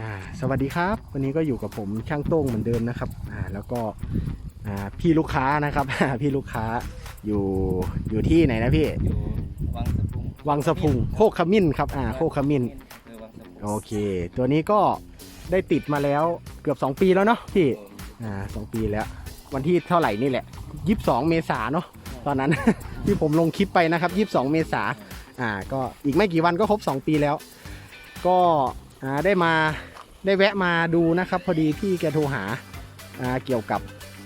อ่าสวัสดีครับ วันนี้ก็อยู่กับผมช่างโต้งเหมือนเดิมนะครับอ่าแล้วก็อ่าพี่ลูกค้านะครับพี่ลูกค้าอยู่อยู่ที่ไหนนะพี่อยู่วังสะพุงวังสะพุงโคกขมิ้นครับอ่าโคกขมิ้นคือวังสะพุงโอเค ตัวนี้ก็ได้ติดมาแล้วเกือบ 2 ปีแล้วเนาะพี่อ่าสองปีแล้ว วันที่เท่าไหร่นี่แหละ 22 เมษาเนาะตอนนั้นที่ผมลงคลิปไปนะครับ 22 เมษาอ่าก็อีกไม่กี่วันก็ครบ 2 ปีแล้ว ก็อ่า ได้มาได้แวะมาดูนะครับ พอดีพี่แกโทรหาเกี่ยวกับ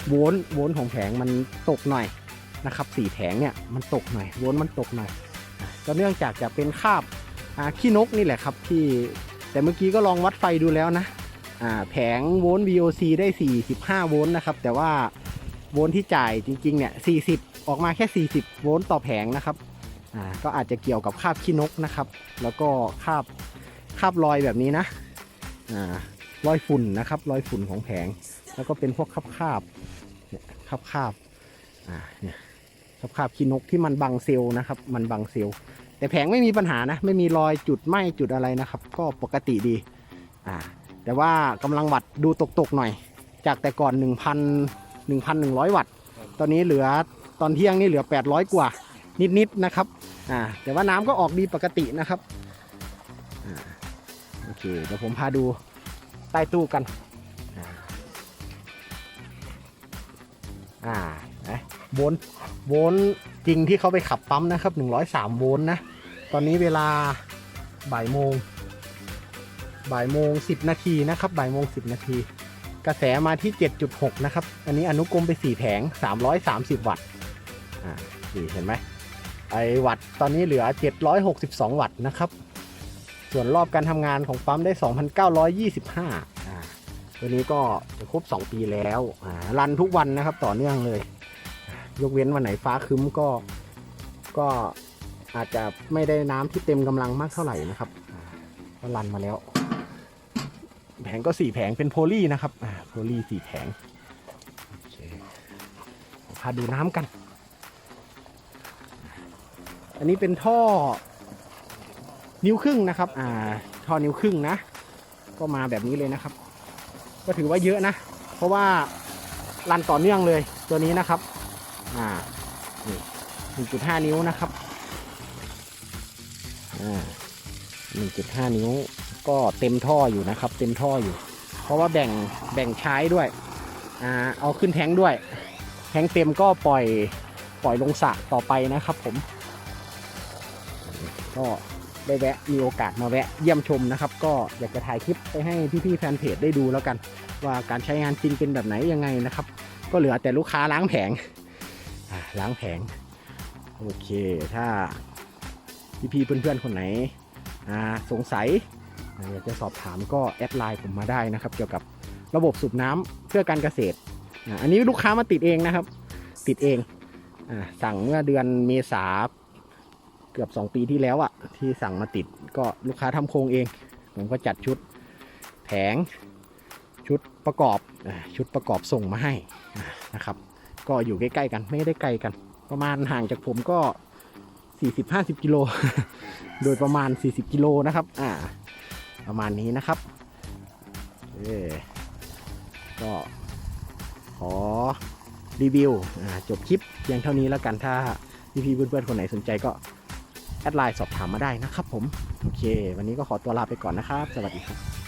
โวลต์โวลต์ของแผงมันตกหน่อยนะครับสี่แผงเนี่ยมันตกหน่อยโวลต์มันตกหน่อยก็เนื่องจากจะเป็นคาบขี้นกนี่แหละครับที่แต่เมื่อกี้ก็ลองวัดไฟดูแล้วนะแผงโวลต์ VOC ได้ 45 โวลต์นะครับ แต่ว่าโวลต์ที่จ่ายจริงๆเนี่ย 40 ออกมาแค่ 40 โวลต์ต่อแผงนะครับ ก็อาจจะเกี่ยวกับคาบขี้นกนะครับ แล้วก็คาบ คราบรอยแบบนี้นะอ่ารอยฝุ่นนะครับ รอยฝุ่นของแผง แล้วก็เป็นพวกคราบคราบเนี่ยคราบคราบอ่าเนี่ยคราบคราบขี้นกที่มันบังเซลล์นะครับ มันบังเซลล์แต่แผงไม่มีปัญหานะ ไม่มีรอยจุดไหม้จุดอะไรนะครับ ก็ปกติดีอ่าแต่ว่ากำลังวัดดูตกๆหน่อย จากแต่ก่อน 1,000 1,100 วัตต์ ตอนนี้เหลือตอนเที่ยงนี่เหลือ 800 กว่านิดๆนะครับอ่าแต่ว่าน้ำก็ออกดีปกตินะครับอ่า โอเคเดี๋ยวผมพาดูใต้ตู้กันอ่านะโวลต์โวลต์จริงที่เขาไปขับปั๊มนะครับ 103 โวลต์นะ ตอนนี้เวลาบ่ายโมงบ่ายโมง 10 นาทีนะครับบ่ายโมง 10 นาที กระแสมาที่ 7.6 นะครับ อันนี้อนุกรมไป 4 แผง 330 วัตต์อ่านี่เห็นไหมไอวัตต์ตอนนี้เหลือ 762 วัตต์นะครับ ส่วนรอบการทำงานของปั๊มได้ 2,925อ่าตัวนี้ก็ครบ 2 ปีแล้วอ่ารันทุกวันนะครับต่อเนื่องเลย ยกเว้นวันไหนฟ้าคึ้มก็ก็อาจจะไม่ได้น้ำที่เต็มกำลังมากเท่าไหร่นะครับอ่าก็รันมาแล้ว แผงก็สี่แผงเป็นโพลีนะครับอ่าโพลีสี่แผงโอเคพาดูน้ำกัน อันนี้เป็นท่อ นิ้วครึ่งนะครับ อ่าท่อนิ้วครึ่งนะ ก็มาแบบนี้เลยนะครับ ก็ถือว่าเยอะนะ เพราะว่ารันต่อเนื่องเลยตัวนี้นะครับ อ่าหนึ่งจุดห้านิ้วนะครับ อ่าหนึ่งจุดห้านิ้ว ก็เต็มท่ออยู่นะครับ เต็มท่ออยู่ เพราะว่าแบ่งแบ่งใช้ด้วย อ่า เอาขึ้นแท้งด้วย แท้งเต็มก็ปล่อยปล่อยลงสระต่อไปนะครับผม ก็ ได้แวะมีโอกาสมาแวะเยี่ยมชมนะครับ ก็อยากจะถ่ายคลิปไปให้พี่ๆแฟนเพจได้ดูแล้วกัน ว่าการใช้งานจริงเป็นแบบไหนยังไงนะครับ ก็เหลือแต่ลูกค้าล้างแผงล้างแผงโอเค ถ้าพี่ๆเพื่อนๆคนไหนสงสัยอยากจะสอบถามก็แอดไลน์ผมมาได้นะครับ เกี่ยวกับระบบสูบน้ำเพื่อการเกษตร อันนี้ลูกค้ามาติดเองนะครับ ติดเองอสั่งเมื่อเดือนเมษา เกือบ 2 ปีที่แล้วอะที่สั่งมาติดก็ลูกค้าทำโครงเอง ผมก็จัดชุดแผงชุดประกอบชุดประกอบส่งมาให้นะครับ ก็อยู่ใกล้ๆกันไม่ได้ไกลกัน ประมาณห่างจากผมก็ 40-50 กิโล โดยประมาณ 40 กิโลนะครับอ่าประมาณนี้นะครับเออก็ขอรีวิวจบคลิปเพียงเท่านี้แล้วกันถ้าพี่ๆเพื่อนๆคนไหนสนใจก็ แอดไลน์สอบถามมาได้นะครับผม โอเค วันนี้ก็ขอตัวลาไปก่อนนะครับ สวัสดีครับ